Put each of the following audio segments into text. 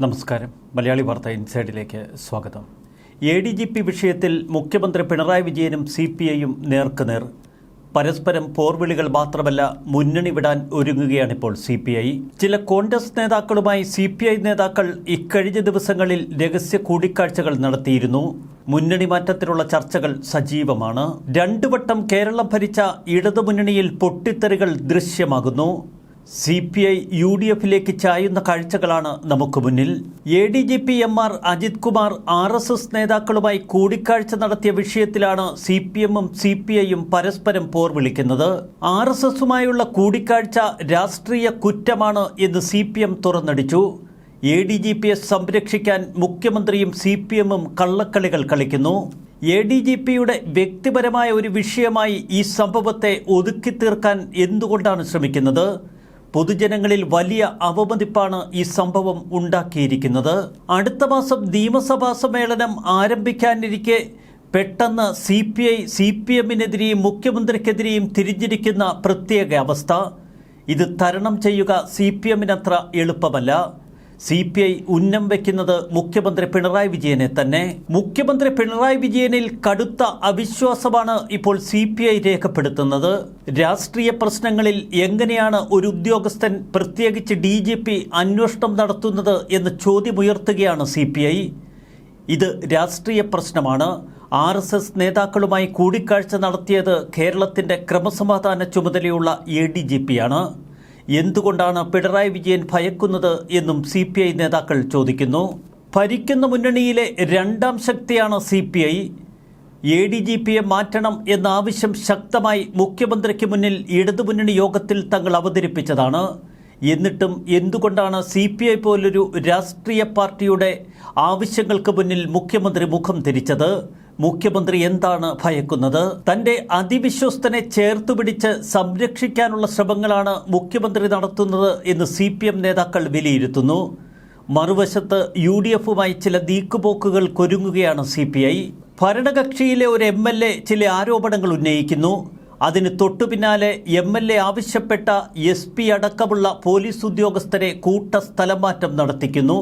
നമസ്കാരം. മലയാളി വാർത്ത ഇൻസൈഡിലേക്ക് സ്വാഗതം. എ ഡി ജി പി വിഷയത്തിൽ മുഖ്യമന്ത്രി പിണറായി വിജയനും സി പി ഐയും നേർക്കുനേർ. പരസ്പരം പോർവിളികൾ മാത്രമല്ല മുന്നണി വിടാൻ ഒരുങ്ങുകയാണിപ്പോൾ സി പി ഐ. ചില കോൺഗ്രസ് നേതാക്കളുമായി സി പി ഐ നേതാക്കൾ ഇക്കഴിഞ്ഞ ദിവസങ്ങളിൽ രഹസ്യ കൂടിക്കാഴ്ചകൾ നടത്തിയിരുന്നു. മുന്നണി മാറ്റത്തിലുള്ള ചർച്ചകൾ സജീവമാണ്. രണ്ടു വട്ടം കേരളം ഭരിച്ച ഇടതുമുന്നണിയിൽ പൊട്ടിത്തെറികൾ ദൃശ്യമാകുന്നു. C P I U D എഫിലേക്ക് ചായുന്ന കാഴ്ചകളാണ് നമുക്ക് മുന്നിൽ. A D G P M R Ajith Kumar R S S നേതാക്കളുമായി കൂടിക്കാഴ്ച നടത്തിയ വിഷയത്തിലാണ് സി പി എമ്മും സി പി ഐയും പരസ്പരം പോർ വിളിക്കുന്നത് ആർ എസ് എസുമായുള്ള കൂടിക്കാഴ്ച രാഷ്ട്രീയ കുറ്റമാണ് എന്ന് സി പി എം തുറന്നടിച്ചു. എ ഡി ജി പിയെ സംരക്ഷിക്കാൻ മുഖ്യമന്ത്രിയും സി പി എമ്മും കള്ളക്കളികൾ കളിക്കുന്നു. എ ഡി ജി പിയുടെ വ്യക്തിപരമായ ഒരു വിഷയമായി ഈ സംഭവത്തെ ഒതുക്കി തീർക്കാൻ എന്തുകൊണ്ടാണ് ശ്രമിക്കുന്നത്? പൊതുജനങ്ങളിൽ വലിയ അവമതിപ്പാണ് ഈ സംഭവം ഉണ്ടാക്കിയിരിക്കുന്നത്. അടുത്ത മാസം നിയമസഭാ സമ്മേളനം ആരംഭിക്കാനിരിക്കെ പെട്ടെന്ന് C P I C P എമ്മിനെതിരെയും മുഖ്യമന്ത്രിക്കെതിരെയും തിരിഞ്ഞിരിക്കുന്ന പ്രത്യേക അവസ്ഥ. ഇത് തരണം ചെയ്യുക സി പി എമ്മിനത്ര എളുപ്പമല്ല. സി പി ഐ ഉന്നം വയ്ക്കുന്നത് മുഖ്യമന്ത്രി പിണറായി വിജയനെ തന്നെ. മുഖ്യമന്ത്രി പിണറായി വിജയനിൽ കടുത്ത അവിശ്വാസമാണ് ഇപ്പോൾ സി പി ഐ രേഖപ്പെടുത്തുന്നത്. രാഷ്ട്രീയ പ്രശ്നങ്ങളിൽ എങ്ങനെയാണ് ഒരു ഉദ്യോഗസ്ഥൻ പ്രത്യേകിച്ച് ഡി ജി പി അന്വേഷണം നടത്തുന്നത് എന്ന് ചോദ്യമുയർത്തുകയാണ് സി പി ഐ. ഇത് രാഷ്ട്രീയ പ്രശ്നമാണ്. ആർ എസ് എസ് നേതാക്കളുമായി കൂടിക്കാഴ്ച നടത്തിയത് കേരളത്തിന്റെ ക്രമസമാധാന ചുമതലയുള്ള എ ഡി ജി പിയാണ് എന്തുകൊണ്ടാണ് പിണറായി വിജയൻ ഭയക്കുന്നത് എന്നും സി പി ഐ നേതാക്കൾ ചോദിക്കുന്നു. ഭരിക്കുന്ന മുന്നണിയിലെ രണ്ടാം ശക്തിയാണ് C P I. A D G പിയെ മാറ്റണം എന്ന ആവശ്യം ശക്തമായി മുഖ്യമന്ത്രിക്ക് മുന്നിൽ ഇടതുമുന്നണി യോഗത്തിൽ തങ്ങൾ അവതരിപ്പിച്ചതാണ്. എന്നിട്ടും എന്തുകൊണ്ടാണ് സി പി ഐ പോലൊരു രാഷ്ട്രീയ പാർട്ടിയുടെ ആവശ്യങ്ങൾക്ക് മുന്നിൽ മുഖ്യമന്ത്രി മുഖം തിരിച്ചത്? മുഖ്യമന്ത്രി എന്താണ് ഭയക്കുന്നത്? തന്റെ അതിവിശ്വസ്തനെ ചേർത്തു പിടിച്ച് സംരക്ഷിക്കാനുള്ള ശ്രമങ്ങളാണ് മുഖ്യമന്ത്രി നടത്തുന്നത് എന്ന് സി പി എം നേതാക്കൾ വിലയിരുത്തുന്നു. മറുവശത്ത് യു ഡി എഫുമായി ചില നീക്കുപോക്കുകൾ കൊരുങ്ങുകയാണ് സി പി ഐ ഭരണകക്ഷിയിലെ ഒരു എം എൽ എ ചില ആരോപണങ്ങൾ ഉന്നയിക്കുന്നു. അതിന് തൊട്ടു പിന്നാലെ എം എൽ എ ആവശ്യപ്പെട്ട എസ് പി അടക്കമുള്ള പോലീസ് ഉദ്യോഗസ്ഥരെ കൂട്ട സ്ഥലമാറ്റം നടത്തിക്കുന്നു.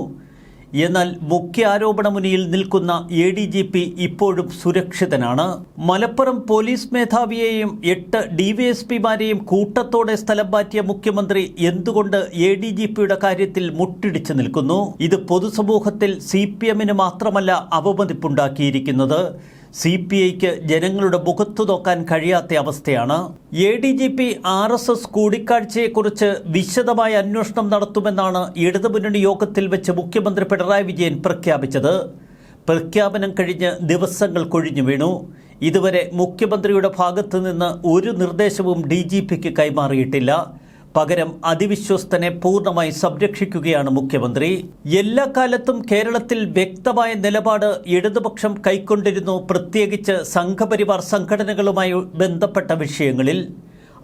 എന്നാൽ മുഖ്യ ആരോപണമുനിയിൽ നിൽക്കുന്ന എ ഡി ജി പി ഇപ്പോഴും സുരക്ഷിതനാണ്. മലപ്പുറം പോലീസ് മേധാവിയെയും എട്ട് ഡിവൈഎസ്പിമാരെയും കൂട്ടത്തോടെ സ്ഥലം മാറ്റിയ മുഖ്യമന്ത്രി എന്തുകൊണ്ട് എ ഡി ജി പിയുടെ കാര്യത്തിൽ മുട്ടിടിച്ചു നിൽക്കുന്നു? ഇത് പൊതുസമൂഹത്തിൽ സി പി എമ്മിന് മാത്രമല്ല അവമതിപ്പുണ്ടാക്കിയിരിക്കുന്നത്. സി പി ഐക്ക് ജനങ്ങളുടെ മുഖത്തു നോക്കാൻ കഴിയാത്ത അവസ്ഥയാണ് A D G P R S S കൂടിക്കാഴ്ചയെക്കുറിച്ച് വിശദമായ അന്വേഷണം നടത്തുമെന്നാണ് ഇടതുമുന്നണി യോഗത്തിൽ വെച്ച് മുഖ്യമന്ത്രി പിണറായി വിജയൻ പ്രഖ്യാപിച്ചത്. പ്രഖ്യാപനം കഴിഞ്ഞ് ദിവസങ്ങൾ കൊഴിഞ്ഞു വീണു. ഇതുവരെ മുഖ്യമന്ത്രിയുടെ ഭാഗത്തു നിന്ന് ഒരു നിർദ്ദേശവും ഡി കൈമാറിയിട്ടില്ല. പകരം അതിവിശ്വസ്തനെ പൂർണമായി സംരക്ഷിക്കുകയാണ് മുഖ്യമന്ത്രി. എല്ലാ കാലത്തും കേരളത്തിൽ വ്യക്തമായ നിലപാട് ഇടതുപക്ഷം കൈക്കൊണ്ടിരുന്നു പ്രത്യേകിച്ച് സംഘപരിവാർ സംഘടനകളുമായി ബന്ധപ്പെട്ട വിഷയങ്ങളിൽ.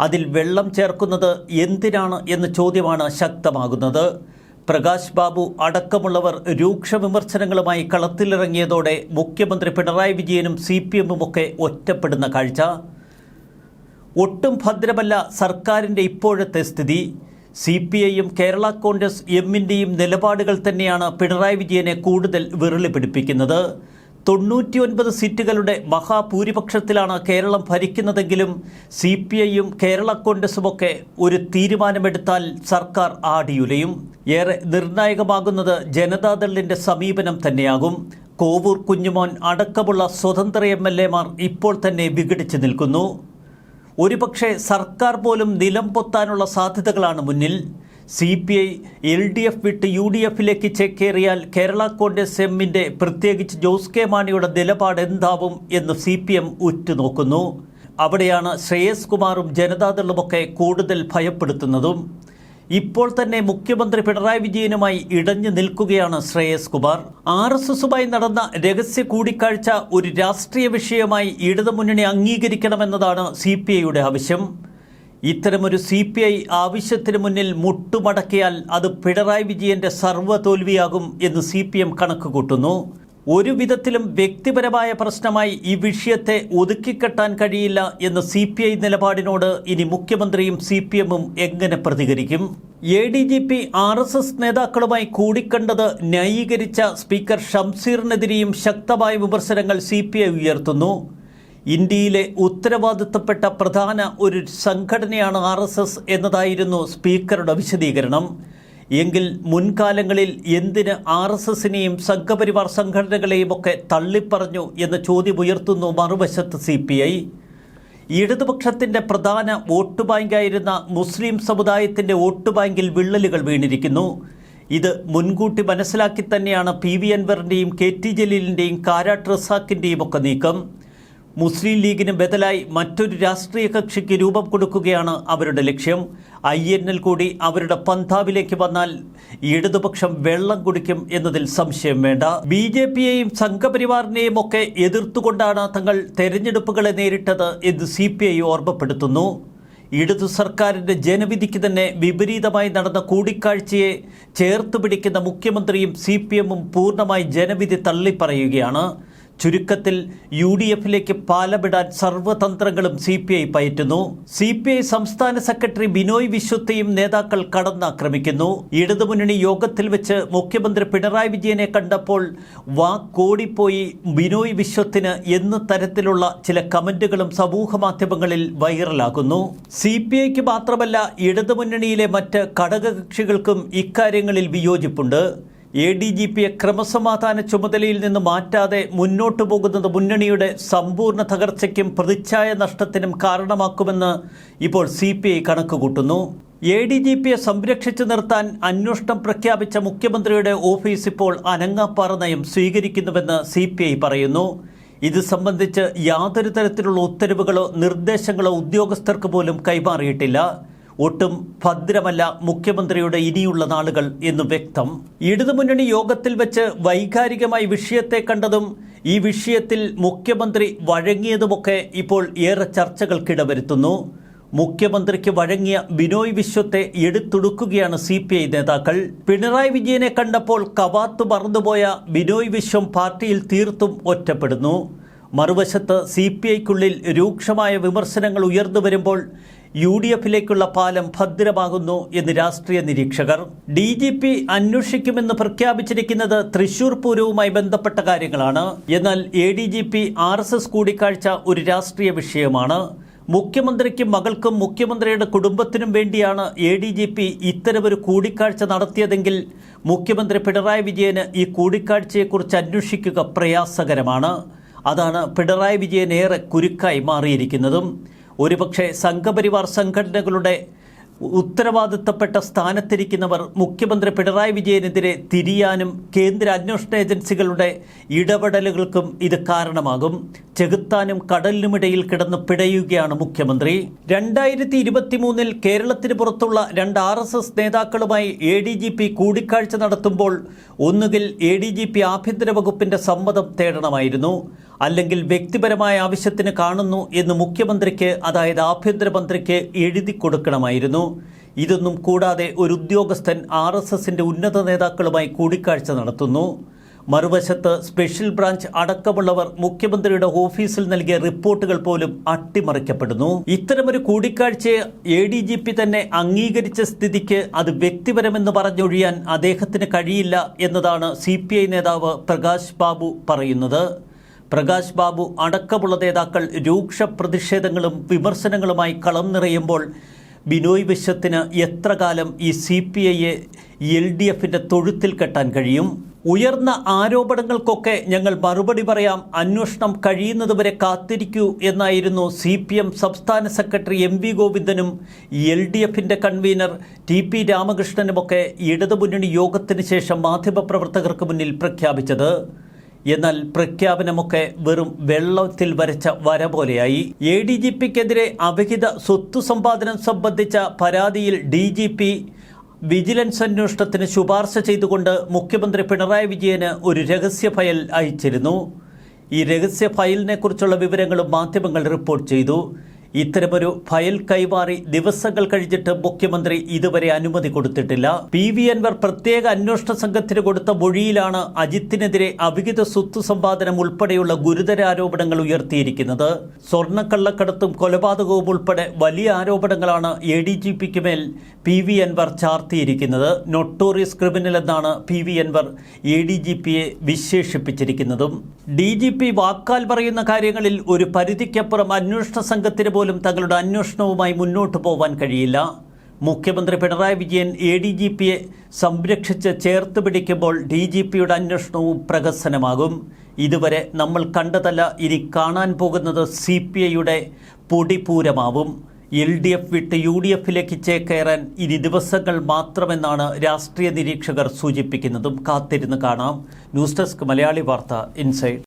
അതിൽ വെള്ളം ചേർക്കുന്നത് എന്തിനാണ് എന്ന ചോദ്യമാണ് ശക്തമാകുന്നത്. പ്രകാശ് ബാബു അടക്കമുള്ളവർ രൂക്ഷ വിമർശനങ്ങളുമായി കളത്തിലിറങ്ങിയതോടെ മുഖ്യമന്ത്രി പിണറായി വിജയനും സി പി എമ്മുമൊക്കെ ഒറ്റപ്പെടുന്ന കാഴ്ച. ഒട്ടും ഭദ്രമല്ല സർക്കാരിന്റെ ഇപ്പോഴത്തെ സ്ഥിതി. സി പി ഐയും കേരള കോൺഗ്രസ് എമ്മിന്റെയും നിലപാടുകൾ തന്നെയാണ് പിണറായി വിജയനെ കൂടുതൽ വിരളി പിടിപ്പിക്കുന്നത്. തൊണ്ണൂറ്റിയൊൻപത് സീറ്റുകളുടെ മഹാഭൂരിപക്ഷത്തിലാണ് കേരളം ഭരിക്കുന്നതെങ്കിലും സി പി ഐയും കേരള കോൺഗ്രസുമൊക്കെ ഒരു തീരുമാനമെടുത്താൽ സർക്കാർ ആടിയുലയും. ഏറെ നിർണായകമാകുന്നത് ജനതാദളിന്റെ സമീപനം തന്നെയാകും. കോവൂർ കുഞ്ഞുമോൻ അടക്കമുള്ള സ്വതന്ത്ര എം എൽ എമാർ ഇപ്പോൾ തന്നെ വിഘടിച്ചു നിൽക്കുന്നു. ഒരുപക്ഷെ സർക്കാർ പോലും നിലം പൊത്താനുള്ള സാധ്യതകളാണ് മുന്നിൽ. C P I L D F വിട്ട് യു ഡി എഫിലേക്ക് ചേക്കേറിയാൽ കേരള കോൺഗ്രസ് എമ്മിന്റെ പ്രത്യേകിച്ച് ജോസ് കെ മാണിയുടെ നിലപാട് എന്താവും എന്ന് സി പി എം ഉറ്റുനോക്കുന്നു. അവിടെയാണ് ശ്രേയസ് കുമാറും ജനതാദളുമൊക്കെ കൂടുതൽ ഭയപ്പെടുത്തുന്നതും. ഇപ്പോൾ തന്നെ മുഖ്യമന്ത്രി പിണറായി വിജയനുമായി ഇടഞ്ഞു നിൽക്കുകയാണ് ശ്രേയസ് കുമാർ. ആർ എസ് എസുമായി നടന്ന രഹസ്യ കൂടിക്കാഴ്ച ഒരു രാഷ്ട്രീയ വിഷയമായി ഇടതുമുന്നണി അംഗീകരിക്കണമെന്നതാണ് സി പി ഐയുടെ ആവശ്യം. ഇത്തരമൊരു സി പി ഐ ആവശ്യത്തിന് മുന്നിൽ മുട്ടുമടക്കിയാൽ അത് പിണറായി വിജയന്റെ സർവ തോൽവിയാകും എന്ന് സി പി എം കണക്ക് കൂട്ടുന്നു ഒരു വിധത്തിലും വ്യക്തിപരമായ പ്രശ്നമായി ഈ വിഷയത്തെ ഒതുക്കിക്കെട്ടാൻ കഴിയില്ല എന്ന സി പി ഐ നിലപാടിനോട് ഇനി മുഖ്യമന്ത്രിയും സി പി എമ്മും എങ്ങനെ പ്രതികരിക്കും? A D G P R S S നേതാക്കളുമായി കൂടിക്കണ്ടത് ന്യായീകരിച്ച സ്പീക്കർ ഷംസീറിനെതിരെയും ശക്തമായ വിമർശനങ്ങൾ സി പി ഐ ഉയർത്തുന്നു. ഇന്ത്യയിലെ ഉത്തരവാദിത്തപ്പെട്ട പ്രധാന ഒരു സംഘടനയാണ് ആർ എസ് എസ് എന്നതായിരുന്നു സ്പീക്കറുടെ വിശദീകരണം. എങ്കിൽ മുൻകാലങ്ങളിൽ എന്തിന് ആർ എസ് എസിനെയും സംഘപരിവാർ സംഘടനകളെയും ഒക്കെ തള്ളിപ്പറഞ്ഞു എന്ന ചോദ്യമുയർത്തുന്നു മറുവശത്ത് സി പി ഐ. ഇടതുപക്ഷത്തിന്റെ പ്രധാന വോട്ട് ബാങ്കായിരുന്ന മുസ്ലിം സമുദായത്തിന്റെ വോട്ട് ബാങ്കിൽ വിള്ളലുകൾ വീണിരിക്കുന്നു. ഇത് മുൻകൂട്ടി മനസ്സിലാക്കി തന്നെയാണ് പി വി അൻവറിന്റെയും കെ ടി ജലീലിന്റെയും കാരാട്ട് റസാക്കിന്റെയും ഒക്കെ നീക്കം. മുസ്ലിം ലീഗിന് ബദലായി മറ്റൊരു രാഷ്ട്രീയ കക്ഷിക്ക് രൂപം കൊടുക്കുകയാണ് അവരുടെ ലക്ഷ്യം. ഐ എൻ എൽ കൂടി അവരുടെ പന്താവിലേക്ക് വന്നാൽ ഇടതുപക്ഷം വെള്ളം കുടിക്കും എന്നതിൽ സംശയം വേണ്ട. ബി ജെ പിയെയും സംഘപരിവാറിനെയും ഒക്കെ എതിർത്തുകൊണ്ടാണ് തങ്ങൾ തെരഞ്ഞെടുപ്പുകളെ നേരിട്ടത് എന്ന് സി പി ഐ ഓർമ്മപ്പെടുത്തുന്നു. ഇടതു സർക്കാരിന്റെ ജനവിധിക്ക് തന്നെ വിപരീതമായി നടന്ന കൂടിക്കാഴ്ചയെ ചേർത്ത് പിടിക്കുന്ന മുഖ്യമന്ത്രിയും സി പി എമ്മും പൂർണമായി ജനവിധി തള്ളിപ്പറയുകയാണ്. ചുരുക്കത്തിൽ യു ഡി എഫിലേക്ക് പാലമിടാൻ സർവതന്ത്രങ്ങളും സി പി ഐ പയറ്റുന്നു. സി പി ഐ സംസ്ഥാന സെക്രട്ടറി ബിനോയ് വിശ്വത്തെയും നേതാക്കൾ കടന്നാക്രമിക്കുന്നു. ഇടതുമുന്നണി യോഗത്തിൽ വെച്ച് മുഖ്യമന്ത്രി പിണറായി വിജയനെ കണ്ടപ്പോൾ വാക്കോടിപ്പോയി ബിനോയ് വിശ്വത്തിന് എന്ന തരത്തിലുള്ള ചില കമന്റുകളും സമൂഹ മാധ്യമങ്ങളിൽ വൈറലാകുന്നു. സി പി ഐക്ക് മാത്രമല്ല ഇടതുമുന്നണിയിലെ മറ്റ് ഘടകകക്ഷികൾക്കും ഇക്കാര്യങ്ങളിൽ വിയോജിപ്പുണ്ട്. എ ഡി ജി പിയെ ക്രമസമാധാന ചുമതലയിൽ നിന്ന് മാറ്റാതെ മുന്നോട്ടു പോകുന്നത് മുന്നണിയുടെ സമ്പൂർണ തകർച്ചയ്ക്കും പ്രതിച്ഛായ നഷ്ടത്തിനും കാരണമാക്കുമെന്ന് ഇപ്പോൾ സി പി ഐ കണക്കുകൂട്ടുന്നു. എ ഡി ജി പിയെ സംരക്ഷിച്ചു നിർത്താൻ അന്വേഷണം പ്രഖ്യാപിച്ച മുഖ്യമന്ത്രിയുടെ ഓഫീസ് ഇപ്പോൾ അനങ്ങാപ്പാറ നയം സ്വീകരിക്കുന്നുവെന്ന് സി പി ഐ പറയുന്നു. ഇത് സംബന്ധിച്ച് യാതൊരു തരത്തിലുള്ള ഉത്തരവുകളോ നിർദ്ദേശങ്ങളോ ഉദ്യോഗസ്ഥർക്ക് പോലും കൈമാറിയിട്ടില്ല. ഒട്ടും ഭദ്രമല്ല മുഖ്യമന്ത്രിയുടെ ഇനിയുള്ള നാളുകൾ എന്ന് വ്യക്തം. ഇടതുമുന്നണി യോഗത്തിൽ വെച്ച് വൈകാരികമായി വിഷയത്തെ കണ്ടതും ഈ വിഷയത്തിൽ മുഖ്യമന്ത്രി വഴങ്ങിയതുമൊക്കെ ഇപ്പോൾ ഏറെ ചർച്ചകൾക്കിടവരുത്തുന്നു മുഖ്യമന്ത്രിക്ക് വഴങ്ങിയ ബിനോയ് വിശ്വത്തെ എടുത്തുടുക്കുകയാണ് സി പി ഐ നേതാക്കൾ. പിണറായി വിജയനെ കണ്ടപ്പോൾ കവാത്തു മറന്നുപോയ ബിനോയ് വിശ്വം പാർട്ടിയിൽ തീർത്തും ഒറ്റപ്പെടുന്നു. മറുവശത്ത് സി പി ഐക്കുള്ളിൽ രൂക്ഷമായ വിമർശനങ്ങൾ ഉയർന്നു വരുമ്പോൾ യു ഡി എഫിലേക്കുള്ള പാലം ഭദ്രമാകുന്നു എന്ന് രാഷ്ട്രീയ നിരീക്ഷകർ. ഡി ജി പി അന്വേഷിക്കുമെന്ന് പ്രഖ്യാപിച്ചിരിക്കുന്നത് തൃശൂർ പൂരവുമായി ബന്ധപ്പെട്ട കാര്യങ്ങളാണ്. എന്നാൽ A D G P R S S കൂടിക്കാഴ്ച ഒരു രാഷ്ട്രീയ വിഷയമാണ്. മുഖ്യമന്ത്രിക്കും മകൾക്കും മുഖ്യമന്ത്രിയുടെ കുടുംബത്തിനും വേണ്ടിയാണ് എ ഡി ജി പി ഇത്തരമൊരു കൂടിക്കാഴ്ച നടത്തിയതെങ്കിൽ മുഖ്യമന്ത്രി പിണറായി വിജയന് ഈ കൂടിക്കാഴ്ചയെക്കുറിച്ച് അന്വേഷിക്കുക പ്രയാസകരമാണ്. അതാണ് പിണറായി വിജയൻ ഏറെ കുരുക്കായി മാറിയിരിക്കുന്നതും. ഒരുപക്ഷെ സംഘപരിവാർ സംഘടനകളുടെ ഉത്തരവാദിത്തപ്പെട്ട സ്ഥാനത്തിരിക്കുന്നവർ മുഖ്യമന്ത്രി പിണറായി വിജയനെതിരെ തിരിയാനും കേന്ദ്ര അന്വേഷണ ഏജൻസികളുടെ ഇടപെടലുകൾക്കും ഇത് കാരണമാകും. ചെകുത്താനും കടലിനുമിടയിൽ കിടന്ന് പിടയുകയാണ് മുഖ്യമന്ത്രി. രണ്ടായിരത്തി ഇരുപത്തി മൂന്നിൽ കേരളത്തിന് പുറത്തുള്ള രണ്ട് ആർ എസ് എസ് നേതാക്കളുമായി എ ഡി ജി പി കൂടിക്കാഴ്ച നടത്തുമ്പോൾ ഒന്നുകിൽ എ ഡി ജി പി ആഭ്യന്തര വകുപ്പിന്റെ സമ്മതം തേടണമായിരുന്നു. അല്ലെങ്കിൽ വ്യക്തിപരമായ ആവശ്യത്തിന് കാണുന്നു എന്ന് മുഖ്യമന്ത്രിക്ക് അതായത് ആഭ്യന്തരമന്ത്രിക്ക് എഴുതി കൊടുക്കണമായിരുന്നു. ഇതൊന്നും കൂടാതെ ഒരു ഉദ്യോഗസ്ഥൻ ആർ എസ് എസിന്റെ ഉന്നത നേതാക്കളുമായി കൂടിക്കാഴ്ച നടത്തുന്നു. മറുവശത്ത് സ്പെഷ്യൽ ബ്രാഞ്ച് അടക്കമുള്ളവർ മുഖ്യമന്ത്രിയുടെ ഓഫീസിൽ നൽകിയ റിപ്പോർട്ടുകൾ പോലും അട്ടിമറിക്കപ്പെടുന്നു. ഇത്തരമൊരു കൂടിക്കാഴ്ചയെ എ ഡി ജി പി തന്നെ അംഗീകരിച്ച സ്ഥിതിക്ക് അത് വ്യക്തിപരമെന്ന് പറഞ്ഞൊഴിയാൻ അദ്ദേഹത്തിന് കഴിയില്ല എന്നതാണ് സി നേതാവ് പ്രകാശ് ബാബു പറയുന്നത്. പ്രകാശ് ബാബു അടക്കമുള്ള നേതാക്കൾ രൂക്ഷ പ്രതിഷേധങ്ങളും വിമർശനങ്ങളുമായി കളം നിറയുമ്പോൾ ബിനോയ് വിശ്വത്തിന് എത്ര കാലം ഈ സി പി ഐയെ എൽ ഡി എഫിന്റെ തൊഴുത്തിൽ കെട്ടാൻ കഴിയും? ഉയർന്ന ആരോപണങ്ങൾക്കൊക്കെ ഞങ്ങൾ മറുപടി പറയാം. അന്വേഷണം കഴിയുന്നതുവരെ കാത്തിരിക്കൂ എന്നായിരുന്നു സി പി എം സംസ്ഥാന സെക്രട്ടറി എം വി ഗോവിന്ദനും എൽ ഡി എഫിന്റെ കൺവീനർ ടി പി രാമകൃഷ്ണനുമൊക്കെ ഇടതുമുന്നണി യോഗത്തിന് ശേഷം മാധ്യമപ്രവർത്തകർക്ക് മുന്നിൽ പ്രഖ്യാപിച്ചത്. എന്നാൽ പ്രഖ്യാപനമൊക്കെ വെറും വെള്ളത്തിൽ വരച്ച വര പോലെയായി. എ ഡി ജി പിക്കെതിരെ അവിഹിത സ്വത്ത് സമ്പാദനം സംബന്ധിച്ച പരാതിയിൽ ഡി ജി പി വിജിലൻസ് അന്വേഷണത്തിന് ശുപാർശ ചെയ്തുകൊണ്ട് മുഖ്യമന്ത്രി പിണറായി വിജയന് ഒരു രഹസ്യ ഫയൽ അയച്ചിരുന്നു. ഈ രഹസ്യ ഫയലിനെ കുറിച്ചുള്ള വിവരങ്ങളും മാധ്യമങ്ങൾ റിപ്പോർട്ട് ചെയ്തു. ഇത്തരമൊരു ഫയൽ കൈമാറി ദിവസങ്ങൾ കഴിഞ്ഞിട്ട് മുഖ്യമന്ത്രി ഇതുവരെ അനുമതി കൊടുത്തിട്ടില്ല. പി വി അൻവർ പ്രത്യേക അന്വേഷണ സംഘത്തിന് കൊടുത്ത മൊഴിയിലാണ് അജിത്തിനെതിരെ അവിഹിത സ്വത്ത് സമ്പാദനം ഉൾപ്പെടെയുള്ള ഗുരുതര ആരോപണങ്ങൾ ഉയർത്തിയിരിക്കുന്നത്. സ്വർണക്കള്ളക്കടത്തും കൊലപാതകവും ഉൾപ്പെടെ വലിയ ആരോപണങ്ങളാണ് എ ഡി ജി പിക്ക് മേൽ പി വി അൻവർ ചാർത്തിയിരിക്കുന്നത്. നൊട്ടോറിയസ് ക്രിമിനൽ എന്നാണ് P V Anwar A D G പിയെ വിശേഷിപ്പിച്ചിരിക്കുന്നതും. ഡി ജി പി വാക്കാൽ പറയുന്ന കാര്യങ്ങളിൽ ഒരു പരിധിക്കപ്പുറം അന്വേഷണ സംഘത്തിന് പോലും തങ്ങളുടെ അന്വേഷണവുമായി മുന്നോട്ട് പോവാൻ കഴിയില്ല. മുഖ്യമന്ത്രി Pinarayi Vijayan A D G പിയെ സംരക്ഷിച്ച് ചേർത്ത് പിടിക്കുമ്പോൾ ഡി ജി പിയുടെ അന്വേഷണവും പ്രഹസനമാകും. ഇതുവരെ നമ്മൾ കണ്ടതല്ല ഇനി കാണാൻ പോകുന്നത് സി പി ഐയുടെ പൊടിപൂരമാവും. എൽ ഡി എഫ് വിട്ട് യു ഡി എഫിലേക്ക് ചേക്കേറാൻ ഇനി ദിവസങ്ങൾ മാത്രമെന്നാണ് രാഷ്ട്രീയ നിരീക്ഷകർ സൂചിപ്പിക്കുന്നതും. കാത്തിരുന്ന് കാണാം. ന്യൂസ് ഡെസ്ക് മലയാളി വാർത്ത ഇൻസൈഡ്.